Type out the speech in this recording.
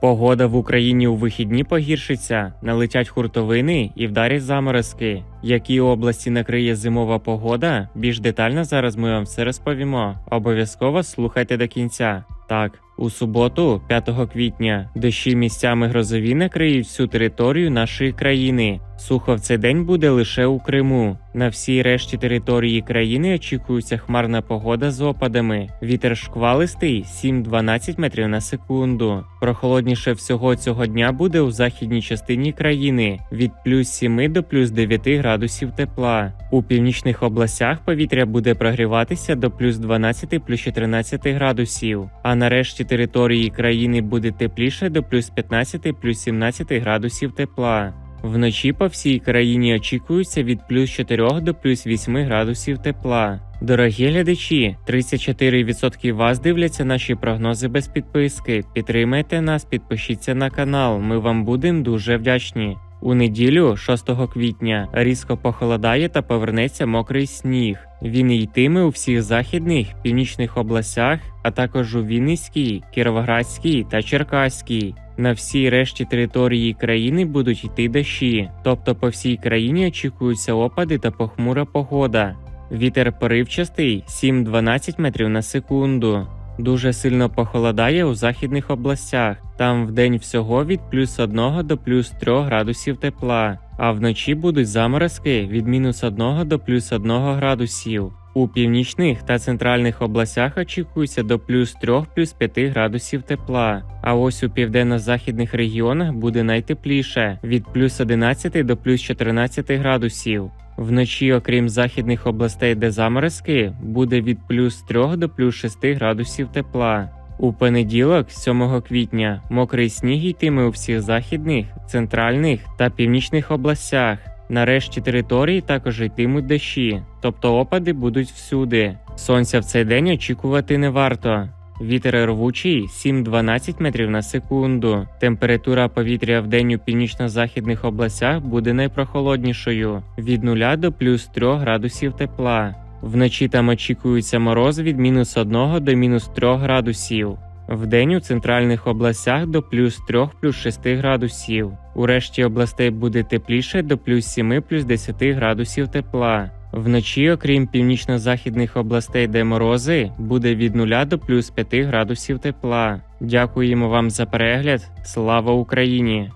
Погода в Україні у вихідні погіршиться, налетять хуртовини і вдарять заморозки. Які області накриє зимова погода? Більш детально зараз ми вам все розповімо. Обов'язково слухайте до кінця. Так, у суботу, 5 квітня, дощі місцями грозові накриють всю територію нашої країни. Сухо в цей день буде лише у Криму. На всій решті території країни очікується хмарна погода з опадами. Вітер шквалистий 7-12 метрів на секунду. Прохолодніше всього цього дня буде у західній частині країни від плюс 7 до плюс 9 градусів тепла. У північних областях повітря буде прогріватися до плюс 12 плюс 14 градусів. А на решті території країни буде тепліше до плюс 15 плюс 17 градусів тепла. Вночі по всій країні очікується від плюс 4 до плюс 8 градусів тепла. Дорогі глядачі, 34% вас дивляться наші прогнози без підписки. Підтримайте нас, підпишіться на канал. Ми вам будемо дуже вдячні. У неділю, 6 квітня, різко похолодає та повернеться мокрий сніг. Він йтиме у всіх західних північних областях, а також у Вінницькій, Кіровоградській та Черкаській. На всій решті території країни будуть йти дощі, тобто по всій країні очікуються опади та похмура погода. Вітер поривчастий 7-12 метрів на секунду. Дуже сильно похолодає у західних областях. Там вдень всього від плюс 1 до плюс 3 градусів тепла, а вночі будуть заморозки від мінус 1 до плюс 1 градусів. У північних та центральних областях очікується до плюс 3 плюс 5 градусів тепла. А ось у південно-західних регіонах буде найтепліше від плюс 11 до плюс 14 градусів. Вночі, окрім західних областей, де заморозки, буде від плюс 3 до плюс 6 градусів тепла. У понеділок, 7 квітня, мокрий сніг йтиме у всіх західних, центральних та північних областях. На решті території також йтимуть дощі, тобто опади будуть всюди. Сонця в цей день очікувати не варто. Вітер рвучий 7-12 метрів на секунду. Температура повітря в день у північно-західних областях буде найпрохолоднішою від 0 до плюс 3 градусів тепла. Вночі там очікується мороз від мінус 1 до мінус 3 градусів. Вдень у центральних областях до плюс 3 плюс 6 градусів. У решті областей буде тепліше до плюс 7 плюс 10 градусів тепла. Вночі, окрім північно-західних областей, де морози, буде від 0 до плюс 5 градусів тепла. Дякуємо вам за перегляд. Слава Україні!